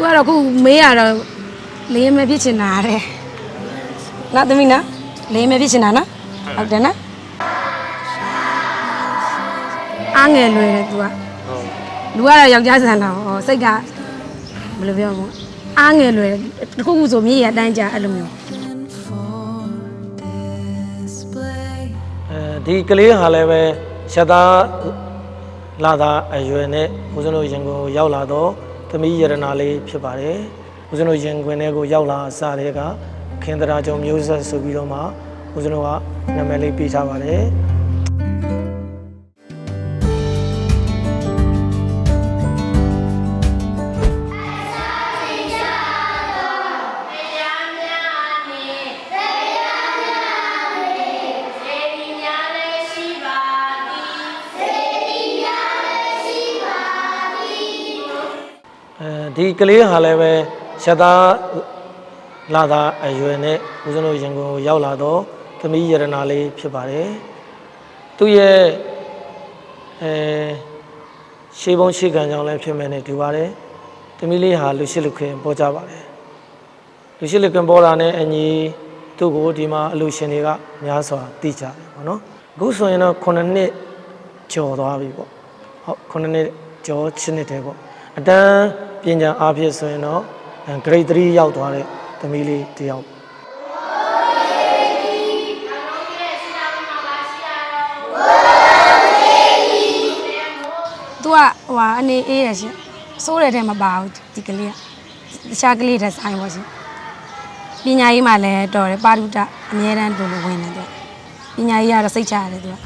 သူကတော့ခုမေးရတော့လေးမဖြစ်ချင်တာတဲ့နော်သမီးနော်လေးမဖြစ်ချင်တာနော်ဟုတ်တယ်နော်အားငယ်လွယ်တယ် तू ကဟုတ်လူကတော့ယောက်ျားဆန်တာဟောစိတ်ကဘယ်လိုပြောမလဲအားငယ်လွယ်တယ်တစ်ခုခုဆိုမြေရအတိုင်းကြအဲ့လိုမျိုးအဲဒီကလေးဟာလည်းပဲရှက်သားလာသားအရွယ်နဲ့ဦးဇင်းတို့ရင်ကိုရောက်လာတော့ သမီးယရနာလေးဖြစ်ပါတယ်ဦးဇင်းတို့ရင်ခွင်ထဲကိုရောက်လာအစတည်းကခင်ဒရာကြုံမျိုးဆက်ဆိုပြီးတော့မှဦးဇင်းတို့ကနာမည်လေးပေးထားပါတယ် ဒီကလေးဟာလည်းပဲရှက်သားလာသားအရွယ်နဲ့ဦးဇင်းတို့ရင်ကိုရောက်လာတော့သမီးယရနာလေးဖြစ်ပါတယ်သူ့ရဲ့အဲရှေးဘုံရှေးကံကြောင့်လည်းဖြစ်မယ်နဲ့ဒီပါတယ်သမီးလေးဟာလူရှိလူခင်ပေါ်ကြပါတယ်လူရှိလူခင်ပေါ်တာနဲ့အညီသူ့ကိုဒီမှာအလူရှင်တွေကများစွာသိကြတယ်ပေါ့နော်အခုဆိုရင်တော့9နှစ်ကျော်သွားပြီပေါ့ဟုတ်9နှစ်ကျော်7နှစ်တည်းပေါ့အတန်း ပညာအားဖြင့်ဆိုရင်တော့ grade 3ရောက်သွားတဲ့သမီးလေးတစ်ယောက်သူကဟိုဟာအနေအေးရရှင်စိုးတဲ့ထဲမှာပါဘူးဒီကလေးကတခြားကလေးတဲ့ဆိုင်ပါရှင်ပညာရေးမှလည်းတော်တယ်ပါရုတအမြဲတမ်းတူလို့ဝင်တယ်သူကပညာရေးကတော့စိတ်ချရတယ်သူက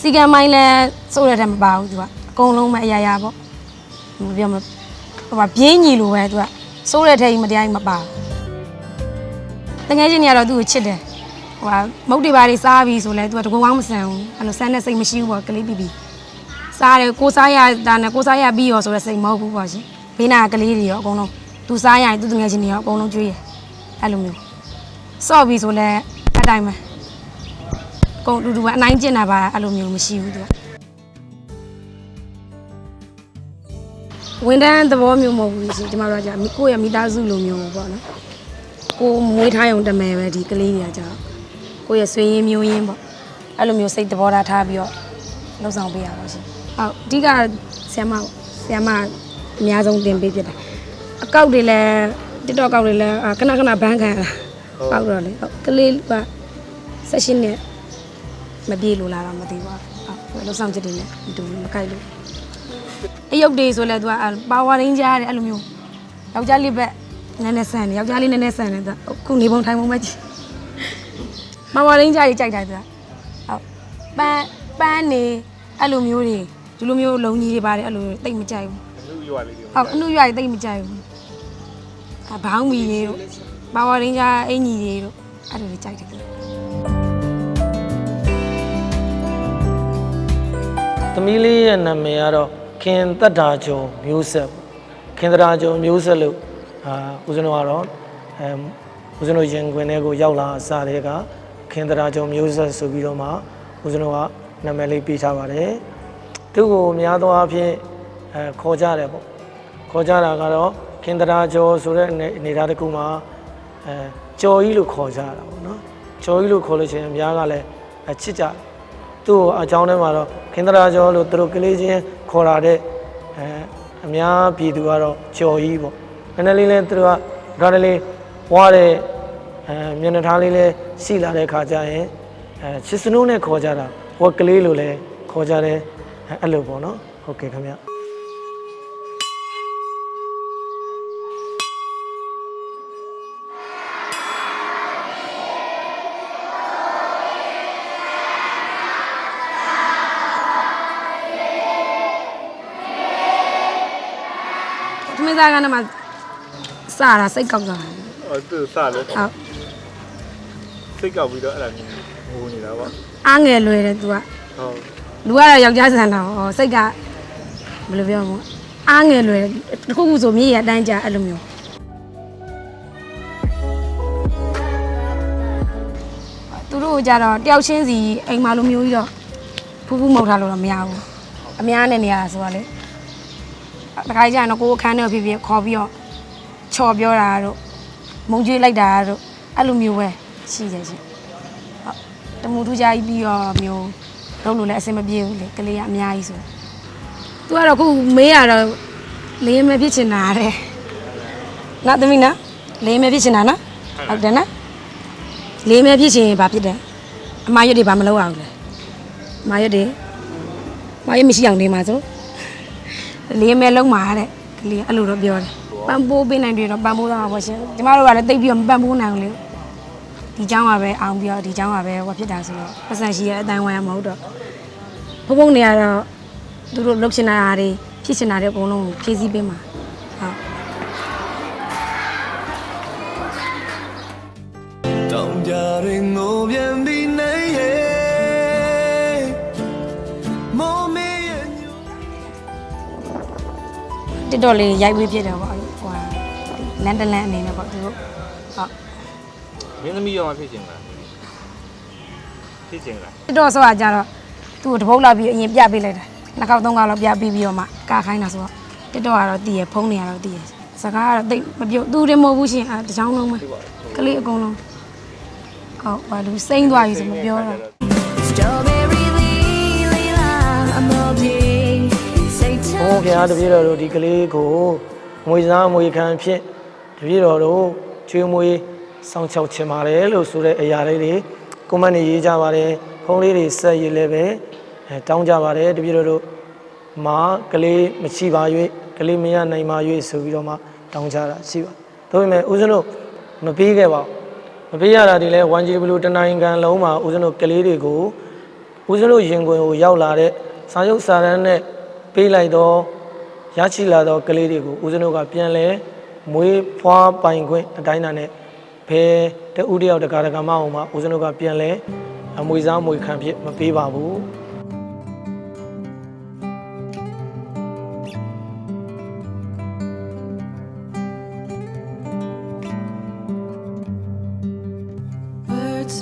စီကံမိုင်းလည်းစိုးတဲ့ထဲမှာပါဘူးသူကအကုန်လုံးပဲအရာရာပေါ့မပြောမ ဟိုပါပြင်းညီလိုပဲသူကစိုးတဲ့ထဲကြီးမတရားကြီးမပါဘူးတကယ်ချင်းတွေကတော့သူ့ကိုချစ်တယ်ဟိုဟာမုတ်တွေပါတွေစားပြီးဆိုလဲသူကတကွားမဆန်ဘူးအဲ့လိုဆန်တဲ့စိတ်မရှိဘူးပေါ့ကလေးပီပီစားတယ်ကိုစားရတာနဲ့ကိုစားရပြီးရောဆိုတော့စိတ်မဟုတ်ဘူးပေါ့ရှင်ဘေးနာကလေးတွေရောအကုန်လုံးသူစားရရင်သူတငယ်ချင်းတွေရောအကုန်လုံးကြွေးရအဲ့လိုမျိုးစော့ပြီးဆိုလဲအတိုင်းပဲအကုန်တူတူပဲအနိုင်ကျင့်တာပါအဲ့လိုမျိုးမရှိဘူးသူက ဝန်တန်းသဘောမျိုးမဟုတ်ဘူးရှင်ကျမတို့ကကြာကိုယ့်ရဲ့မိသားစုလိုမျိုးပေါ့နော်ကိုမွေးထားရုံတမယ်ပဲဒီကလေးတွေကကြာကိုယ့်ရဲ့ဆွေရင်းမျိုးရင်းပေါ့အဲ့လိုမျိုးစိတ်သဘောထားထားပြီးတော့လှုပ်ဆောင်ပေးရပါရှင်။ဟုတ်အဓိကဆ iam မဆ iam မအများဆုံးတင်ပေးဖြစ်တာ။အကောက်တွေလည်း TikTok ကောက်တွေလည်းအာခဏခဏဘန်းခံရတာ။ပေါက်တော့လေဟုတ်ကလေးကဆက်ရှင်နဲ့မပြေလို့လာတော့မသိပါဘူး။ဟုတ်လှုပ်ဆောင်ချက်တွေနဲ့မတူဘူးမကိုက်လို့။ အယုတ်တွေဆိုလဲသူကပါဝါရင်းကြားတယ်အဲ့လိုမျိုးယောက်ျားလေးဘက်နည်းနည်းဆန်တယ်ယောက်ျားလေးနည်းနည်းဆန်တယ်သူကခုနေပုံထိုင်ပုံပဲကြည့်။ပါဝါရင်းကြားကြီးကြိုက်တယ်သူကဟုတ်ပန်းပန်းနေအဲ့လိုမျိုးတွေဒီလိုမျိုးလုံကြီးတွေပါတယ်အဲ့လိုတိတ်မကြိုက်ဘူးလူရွာလေးတွေဟုတ်အနှုတ်ရွာတွေတိတ်မကြိုက်ဘူးအဘောင်းမီတွေတို့ပါဝါရင်းဂျာအင်ကြီးတွေတို့အဲ့လိုတွေကြိုက်တယ်သမီးလေးရဲ့နာမည်ကတော့ ခင်သက်တာကျော်မျိုးဆက်ပေါ့ခင်သက်တာကျော်မျိုးဆက်လို့အာဦးဇင်းတို့ကတော့အဲဦးဇင်းတို့ရင်ခွင်ထဲကိုရောက်လာအစားတဲ့ကခင်သက်တာကျော်မျိုးဆက်ဆိုပြီးတော့မှဦးဇင်းတို့ကနာမည်လေးပေးထားပါတယ်သူ့ကိုများသောအားဖြင့်အဲခေါ်ကြတယ်ပေါ့ခေါ်ကြတာကတော့ခင်သက်တာကျော်ဆိုတဲ့အနေအနေအထားတစ်ခုမှာအဲကျော်ကြီးလို့ခေါ်ကြတာပေါ့နော်ကျော်ကြီးလို့ခေါ်လို့ရှိရင်အများကလည်းအချစ်ကြတယ် သူ့ကိုအကြောင်းထဲမှာတော့ခင်ဒရာကျော်လို့သူတို့ကလေးချင်းခေါ်လာတဲ့အဲအများပြည်သူကတော့ကျော်ကြီးပေါ့နည်းနည်းလေးလဲသူတို့ကဒါတလေးဝါတဲ့အဲမျက်နှာထားလေးလဲရှိလာတဲ့ခါကျရင်အဲချစ်စနိုးနဲ့ခေါ်ကြတာဝက်ကလေးလို့လဲခေါ်ကြတယ်အဲအဲ့လိုပေါ့နော်ဟုတ်ကဲ့ခင်ဗျ သမီးသားကလည်းမစတာစိတ်ကောက်သွားတယ်အော်သူစလဲဟုတ်စိတ်ကောက်ပြီးတော့အဲ့ဒါမျိုးငိုနေတာပေါ့အားငယ်လွယ်တယ်သူကဟုတ်လူကတော့ယောက်ျားဆန်တာဟောစိတ်ကဘယ်လိုပြောမလဲအားငယ်လွယ်တယ်တစ်ခုခုဆိုမြေရအတိုင်းကြအဲ့လိုမျိုးသူတို့ကကြတော့တယောက်ချင်းစီအိမ်မှာလိုမျိုးကြီးတော့ဖူးဖူးမောက်ထားလို့တော့မရဘူးအများနဲ့နေရတာဆိုတော့လေ တခါကျရင်တော့ကိုယ်အခန်းထဲဖြစ်ဖြစ်ခေါ်ပြီးတော့ချော်ပြောတာတို့မုံကျွေးလိုက်တာတို့အဲ့လိုမျိုးပဲရှိတယ်ရှင်ဟုတ်တမူထူးကြကြီးပြီးတော့မျိုးလုံးလို့လည်းအဆင်မပြေဘူးလေကလေးကအများကြီးဆိုသူကတော့ခုမေးရတော့လေးမဖြစ်ချင်တာတဲ့နော်သမီးနော်လေးမဖြစ်ချင်တာနော်ဟုတ်တယ်နော်လေးမဖြစ်ချင်ရင်ဘာဖြစ်တယ်အမရွတ်တွေဘာမလုပ်အောင်လဲအမရွတ်တွေအမရွတ်မရှိအောင်နေမှာဆို လေးမဲလုံးမှာတဲ့ကလေးအဲ့လိုတော့ပြောတယ်ပန်ပိုးပေးနိုင်တယ်တော့ပန်ပိုးတော့မှာပေါ့ရှင်ကျမတို့ကလည်းတိတ်ပြီးတော့မပန်ပိုးနိုင်ဘူးလေဒီเจ้าကပဲအောင်ပြီးတော့ဒီเจ้าကပဲဟောဖြစ်တာဆိုတော့ပတ်စံရှိရအတိုင်းဝိုင်းရမဟုတ်တော့ဘုံဘုံနေရတော့သူတို့လှုပ်ချင်တာတွေဖြစ်ချင်တာတွေအကုန်လုံးဖြည့်ဆည်းပေးမှာ တစ်တော်လေးရိုက်ပြီးဖြစ်တယ်ပေါ့ဟိုလန်တလန်အနေနဲ့ပေါ့သူတို့ဟုတ်မင်းသမီးရောမဖြစ်ချင်လားဖြစ်ချင်လားတစ်တော်ဆိုတာကြတော့သူ့ကိုတပုတ်လောက်ပြီးအရင်ပြပေးလိုက်တာနှစ်ခေါက်သုံးခေါက်လောက်ပြပေးပြီးတော့မှကာခိုင်းတာဆိုတော့တစ်တော်ကတော့တည်ရဖုံးနေရတော့တည်ရစကားကတော့တိတ်မပြောသူတွေမဟုတ်ဘူးရှင်အဲတချောင်းလုံးပဲကလေးအကုန်လုံးဟုတ်ဘာလို့စိမ့်သွားပြီဆိုမပြောတော့ Strawberry ဘုန်းဘုရားတပည့်တော်တို့ဒီကလေးကိုမွေစားမွေခံဖြစ်တပည့်တော်တို့ကျွေးမွေးစောင့်ချောက်ချင်ပါတယ်လို့ဆိုတဲ့အရာလေးတွေကွန်မန့်နေရေးကြပါတယ်ဖုန်းလေးတွေဆက်ရေးလည်းပဲအဲတောင်းကြပါတယ်တပည့်တော်တို့မာကလေးမရှိပါ၍ကလေးမရနိုင်ပါ၍ဆိုပြီးတော့မှတောင်းကြတာရှိပါဒါပေမဲ့ဦးဇင်းတို့မပေးခဲ့ပါဘူးမပေးရတာဒီလဲ 1G ဘလူးတနိုင်ကန်လုံးမှာဦးဇင်းတို့ကလေးတွေကိုဦးဇင်းတို့ရင်ခွင်ကိုရောက်လာတဲ့စာရုပ်စာတမ်းနဲ့ ပေးလိုက်တော့ရရှိလာတော့ကလေးတွေကိုဦးဇင်းတို့ကပြန်လဲမွေးဖွားပိုင်ခွင့်အတိုင်းအတာနဲ့ဘယ်တဦးတယောက်တကာတကမအောင်မှာဦးဇင်းတို့ကပြန်လဲအမွေစားမွေခံဖြစ်မပေးပါဘူး Words